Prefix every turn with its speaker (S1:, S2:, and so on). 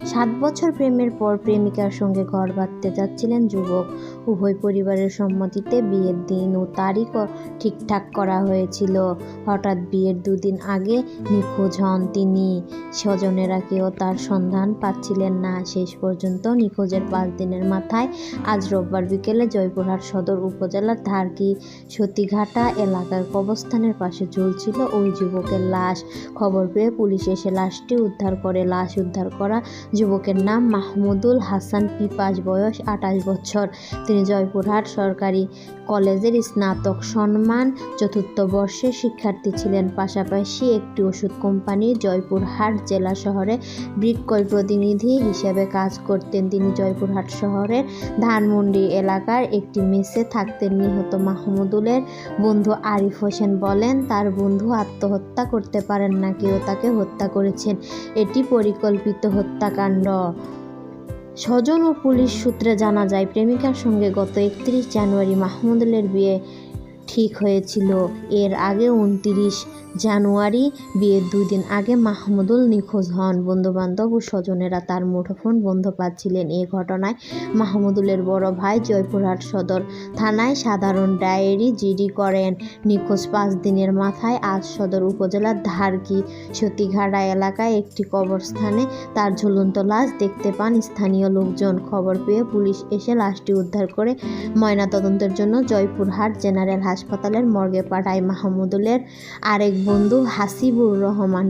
S1: সাত বছর প্রেমের পর প্রেমিকার সঙ্গে ঘর বাঁধতে যাচ্ছিলেন যুবক। উভয় পরিবারের সম্মতিতে বিয়ের দিন ও তারিখ ঠিকঠাক করা হয়েছিল। হঠাৎ বিয়ের দুদিন আগে নিখোঁজ হন তিনি। স্বজনেরা কেউ তার সন্ধান পাচ্ছিলেন না। শেষ পর্যন্ত নিখোঁজের পাঁচ দিনের মাথায় আজ রোববার বিকেলে জয়পুরহাট সদর উপজেলার ধারকি সতীঘাটা এলাকার কবস্থানের পাশে ঝুলছিল ওই যুবকের লাশ। খবর পেয়ে পুলিশ এসে লাশটি উদ্ধার করে, লাশ উদ্ধার করা যুবকের নাম মাহমুদুল হাসান পিপাস বয়স, আঠাশ বছর। তিনি জয়পুরহাট সরকারি কলেজের স্নাতক সম্মান চতুর্থ বর্ষের শিক্ষার্থী ছিলেন। পাশাপাশি একটি ওষুধ কোম্পানির জয়পুরহাট জেলা শহরে বিক্রয় প্রতিনিধি হিসেবে কাজ করতেন। তিনি জয়পুরহাট শহরের ধানমন্ডি এলাকার একটি মেসে থাকতেন। নিহত মাহমুদুলের বন্ধু আরিফ হোসেন বলেন, তার বন্ধু আত্মহত্যা করতে পারেন না, কেউ তাকে হত্যা করেছেন। এটি পরিকল্পিত হত্যাকাণ্ড স্বজন ও পুলিশ সূত্রে জানা যায় প্রেমিকার সঙ্গে গত একত্রিশ জানুয়ারি মাহমুদুলের বিয়ে ঠিক হয়েছিল। এর আগে উনতিরিশ জানুয়ারি, বিয়ের দুই দিন আগে মাহমুদুল নিখোঁজ হন। বন্ধুবান্ধব ও স্বজনেরা তার মুঠোফোন বন্ধ পাচ্ছিলেন। এ ঘটনায় মাহমুদুলের বড় ভাই জয়পুরহাট সদর থানায় সাধারণ ডায়েরি জিডি করেন। নিখোঁজ পাঁচ দিনের মাথায় আজ সদর উপজেলার ধারকি, সতীঘাটা এলাকায় একটি কবরস্থানে তার ঝুলন্ত লাশ দেখতে পান স্থানীয় লোকজন। খবর পেয়ে পুলিশ এসে লাশটি উদ্ধার করে ময়নাতদন্তের জন্য জয়পুরহাট জেনারেল হাসপাতালের মর্গে পাঠায় মাহমুদুলের আরেক বন্ধু হাসিবুর রহমান।